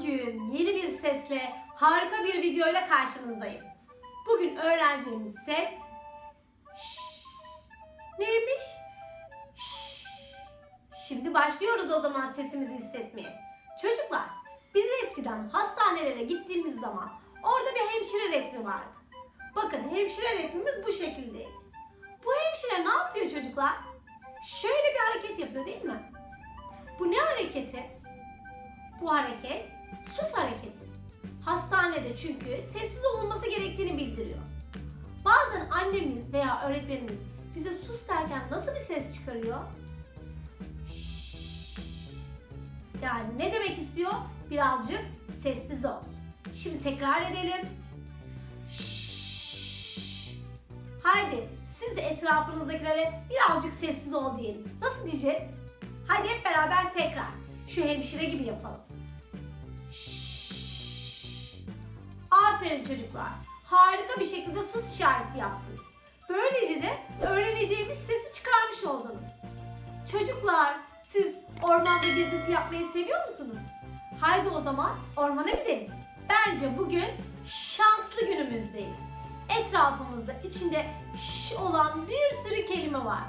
Bugün yeni bir sesle harika bir videoyla karşınızdayım. Bugün öğreneceğimiz ses Şşş. Neymiş? Şşş. Şimdi başlıyoruz o zaman sesimizi hissetmeye. Çocuklar, biz eskiden hastanelere gittiğimiz zaman orada bir hemşire resmi vardı. Bakın hemşire resmimiz bu şekildeydi. Bu hemşire ne yapıyor çocuklar? Şöyle bir hareket yapıyor değil mi? Bu ne hareketi? Bu hareket sus hareketi. Hastanede çünkü sessiz olunması gerektiğini bildiriyor. Bazen annemiz veya öğretmenimiz bize sus derken nasıl bir ses çıkarıyor? Şşş. Yani ne demek istiyor? Birazcık sessiz ol. Şimdi tekrar edelim. Şşş. Haydi siz de etrafınızdakilere birazcık sessiz ol diyelim. Nasıl diyeceğiz? Hadi hep beraber tekrar. Şu hemşire gibi yapalım. Aferin çocuklar. Harika bir şekilde sus işareti yaptınız. Böylece de öğreneceğimiz sesi çıkarmış oldunuz. Çocuklar, siz ormanda gezinti yapmayı seviyor musunuz? Haydi o zaman ormana gidelim. Bence bugün şanslı günümüzdeyiz. Etrafımızda içinde ş olan bir sürü kelime var.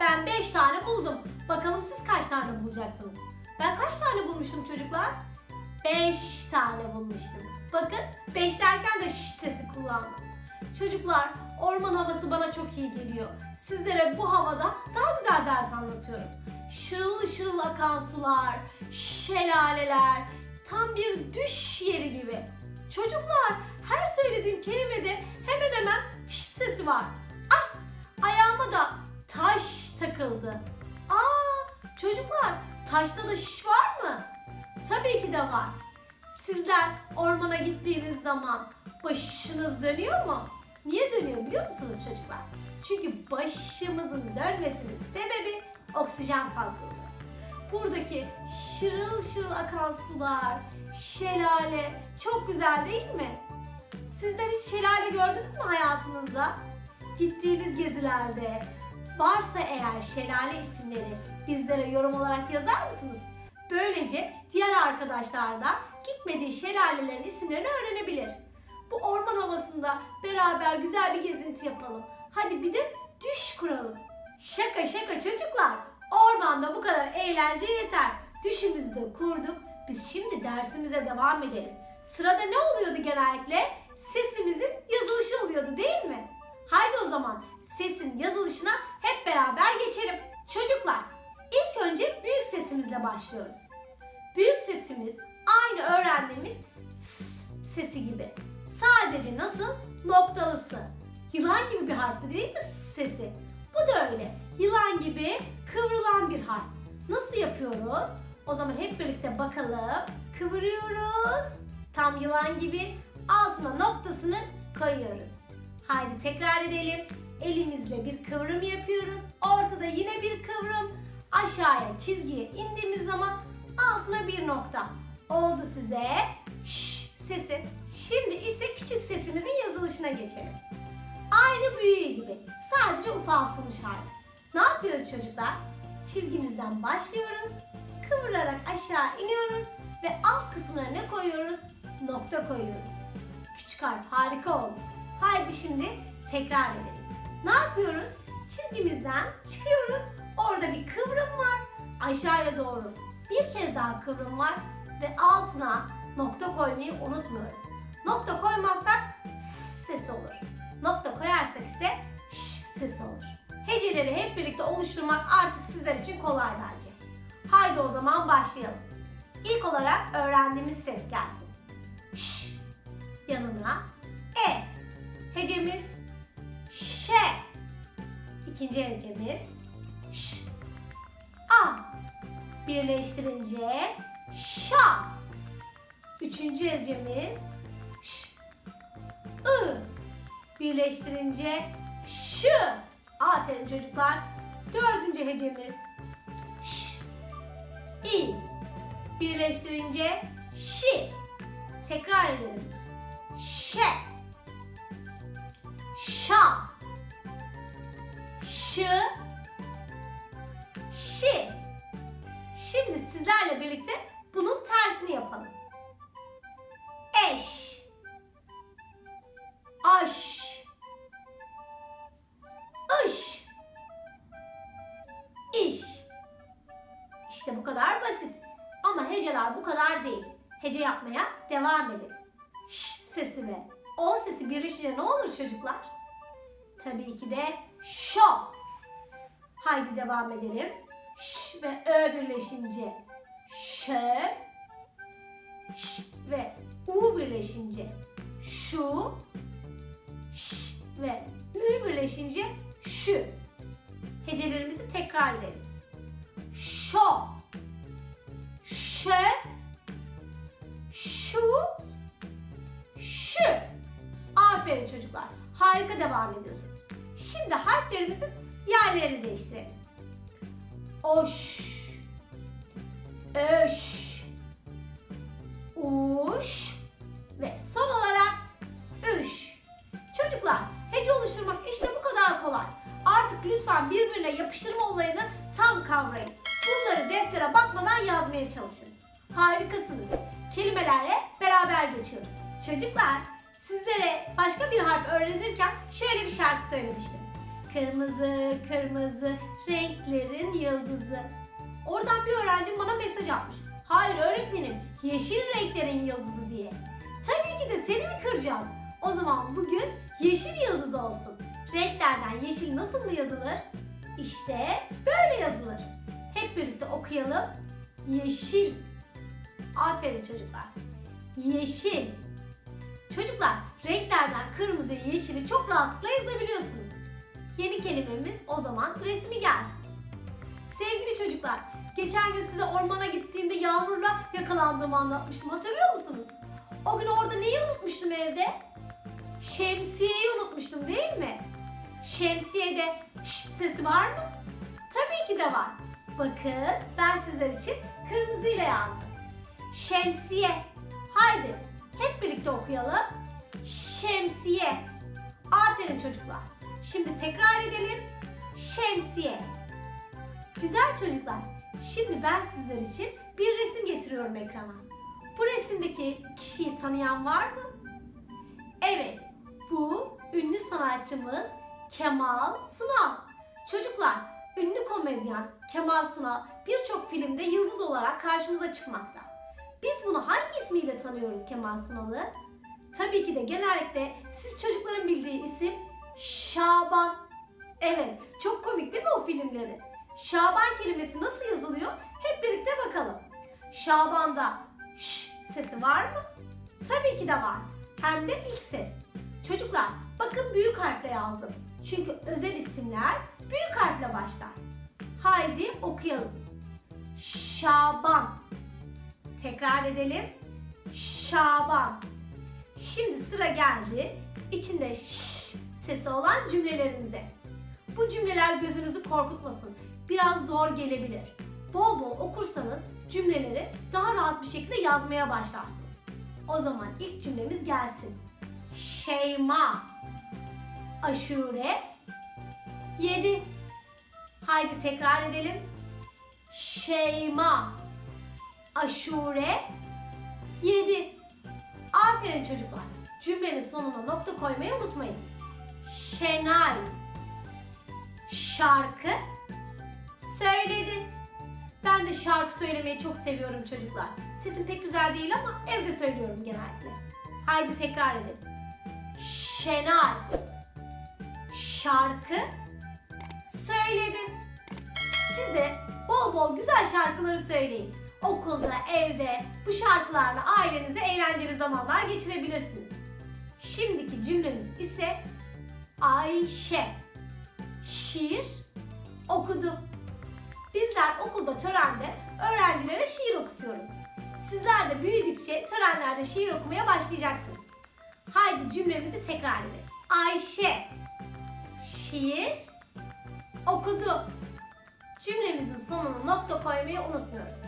Ben 5 tane buldum. Bakalım siz kaç tane bulacaksınız? Ben kaç tane bulmuştum çocuklar? 5 tane bulmuştum. Bakın 5 derken de ş sesi kullandım. Çocuklar orman havası bana çok iyi geliyor. Sizlere bu havada daha güzel ders anlatıyorum. Şırıl şırıl akan sular, şelaleler, tam bir düş yeri gibi. Çocuklar her söylediğim kelimede hemen hemen ş sesi var. Ah ayağıma da taş takıldı. Aa çocuklar taşta da şiş var mı? Tabii ki de var. Sizler ormana gittiğiniz zaman başınız dönüyor mu? Niye dönüyor biliyor musunuz çocuklar? Çünkü başımızın dönmesinin sebebi oksijen fazlalığı. Buradaki şırıl şırıl akan sular, şelale çok güzel değil mi? Sizler hiç şelale gördünüz mü hayatınızda? Gittiğiniz gezilerde varsa eğer şelale isimleri bizlere yorum olarak yazar mısınız? Böylece diğer arkadaşlar da gitmediği şelalelerin isimlerini öğrenebilir. Bu orman havasında beraber güzel bir gezinti yapalım. Hadi bir de düş kuralım. Şaka şaka çocuklar. Ormanda bu kadar eğlence yeter. Düşümüzü de kurduk. Biz şimdi dersimize devam edelim. Sırada ne oluyordu genellikle? Sesimizin yazılışı oluyordu değil mi? Haydi o zaman sesin yazılışına hep beraber geçelim. Çocuklar, ilk önce büyük sesimizle başlıyoruz. Büyük sesimiz öğrendiğimiz s sesi gibi. Sadece nasıl? Noktalısı. Yılan gibi bir harfti değil mi sesi? Bu da öyle. Yılan gibi kıvrılan bir harf. Nasıl yapıyoruz? O zaman hep birlikte bakalım. Kıvırıyoruz. Tam yılan gibi altına noktasını koyuyoruz. Haydi tekrar edelim. Elimizle bir kıvrım yapıyoruz. Ortada yine bir kıvrım. Aşağıya çizgiye indiğimiz zaman altına bir nokta. Oldu size şş sesi. Şimdi ise küçük sesimizin yazılışına geçelim. Aynı büyüğü gibi. Sadece ufaltılmış hali. Ne yapıyoruz çocuklar? Çizgimizden başlıyoruz. Kıvırarak aşağı iniyoruz ve alt kısmına ne koyuyoruz? Nokta koyuyoruz. Küçük harf harika oldu. Haydi şimdi tekrar edelim. Ne yapıyoruz? Çizgimizden çıkıyoruz. Orada bir kıvrım var. Aşağıya doğru bir kez daha kıvrım var ve altına nokta koymayı unutmuyoruz. Nokta koymazsak s ses olur. Nokta koyarsak ise ş ses olur. Heceleri hep birlikte oluşturmak artık sizler için kolay bence. Haydi o zaman başlayalım. İlk olarak öğrendiğimiz ses gelsin. Ş yanına e. Hecemiz ş. İkinci hecemiz ş. A. Birleştirince şa. Üçüncü hecemiz ş. I. Birleştirince ş. Aferin çocuklar. Dördüncü hecemiz ş. İ. Birleştirince şi. Tekrar edelim. Şe. Şa. Şı. Kadar basit. Ama heceler bu kadar değil. Hece yapmaya devam edin. Ş sesi ve o sesi birleşince ne olur çocuklar? Tabii ki de şo. Haydi devam edelim. Ş ve ö birleşince şö. Ş ve u birleşince şu. Ş ve ü birleşince şu. Hecelerimizi tekrar edelim. Şo. Şö. Şu. Şu. Aferin çocuklar. Harika devam ediyorsunuz. Şimdi harflerimizin yerlerini değiştirelim. Oş. Öş. Uş. Ve son olarak üş. Çocuklar hece oluşturmak işte bu kadar kolay. Artık lütfen birbirine yapıştırma olayını tam kavrayın. Bunları deftere bakmadan yazmaya çalışın. Harikasınız. Kelimelerle beraber geçiyoruz. Çocuklar sizlere başka bir harf öğrenirken şöyle bir şarkı söylemiştim. Kırmızı kırmızı renklerin yıldızı. Oradan bir öğrencim bana mesaj atmış. Hayır öğretmenim yeşil renklerin yıldızı diye. Tabii ki de seni mi kıracağız? O zaman bugün yeşil yıldız olsun. Renklerden yeşil nasıl mı yazılır? İşte böyle yazılır. Hep birlikte okuyalım. Yeşil. Aferin çocuklar. Yeşil. Çocuklar renklerden kırmızı yeşili çok rahatlıkla yazabiliyorsunuz. Yeni kelimemiz o zaman resmi gelsin. Sevgili çocuklar, geçen gün size ormana gittiğimde yağmurla yakalandığımı anlatmıştım. Hatırlıyor musunuz? O gün orada neyi unutmuştum evde? Şemsiyeyi unutmuştum değil mi? Şemsiyede şşt sesi var mı? Tabii ki de var. Bakın ben sizler için kırmızıyla yazdım. Şemsiye. Haydi hep birlikte okuyalım. Şemsiye. Aferin çocuklar. Şimdi tekrar edelim. Şemsiye. Güzel çocuklar. Şimdi ben sizler için bir resim getiriyorum ekrana. Bu resimdeki kişiyi tanıyan var mı? Evet, bu ünlü sanatçımız Kemal Sunal. Çocuklar, ünlü komedyen Kemal Sunal birçok filmde yıldız olarak karşımıza çıkmakta. Biz bunu hangi ismiyle tanıyoruz Kemal Sunal'ı? Tabii ki de genellikle siz çocukların bildiği isim Şaban. Evet, çok komik değil mi o filmleri? Şaban kelimesi nasıl yazılıyor? Hep birlikte bakalım. Şaban'da ş sesi var mı? Tabii ki de var. Hem de ilk ses. Çocuklar bakın büyük harfle yazdım. Çünkü özel isimler büyük harfle başlar. Haydi okuyalım. Şaban. Tekrar edelim. Şaban. Şimdi sıra geldi. İçinde ş sesi olan cümlelerimize. Bu cümleler gözünüzü korkutmasın. Biraz zor gelebilir. Bol bol okursanız cümleleri daha rahat bir şekilde yazmaya başlarsınız. O zaman ilk cümlemiz gelsin. Şeyma. Aşure. Yedi. Haydi tekrar edelim. Şeyma. Aşure. Yedi. Aferin çocuklar. Cümlenin sonuna nokta koymayı unutmayın. Şenay. Şarkı. Söyledi. Ben de şarkı söylemeyi çok seviyorum çocuklar. Sesim pek güzel değil ama evde söylüyorum genellikle. Haydi tekrar edelim. Şenay şarkı söyledi. Siz de bol bol güzel şarkıları söyleyin. Okulda, evde bu şarkılarla ailenize eğlenceli zamanlar geçirebilirsiniz. Şimdiki cümlemiz ise Ayşe şiir okudu. Bizler okulda törende öğrencilere şiir okutuyoruz. Sizler de büyüdükçe törenlerde şiir okumaya başlayacaksınız. Haydi cümlemizi tekrar edelim. Ayşe şiir okudu. Cümlemizin sonuna nokta koymayı unutmuyoruz.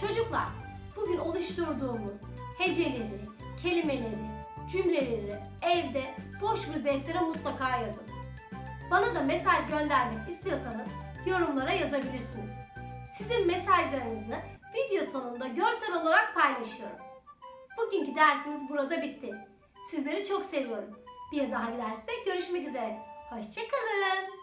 Çocuklar, bugün oluşturduğumuz heceleri, kelimeleri, cümleleri evde boş bir deftere mutlaka yazın. Bana da mesaj göndermek istiyorsanız yorumlara yazabilirsiniz. Sizin mesajlarınızı video sonunda görsel olarak paylaşıyorum. Bugünkü dersimiz burada bitti. Sizleri çok seviyorum. Bir dahaki derste görüşmek üzere. Hoşçakalın.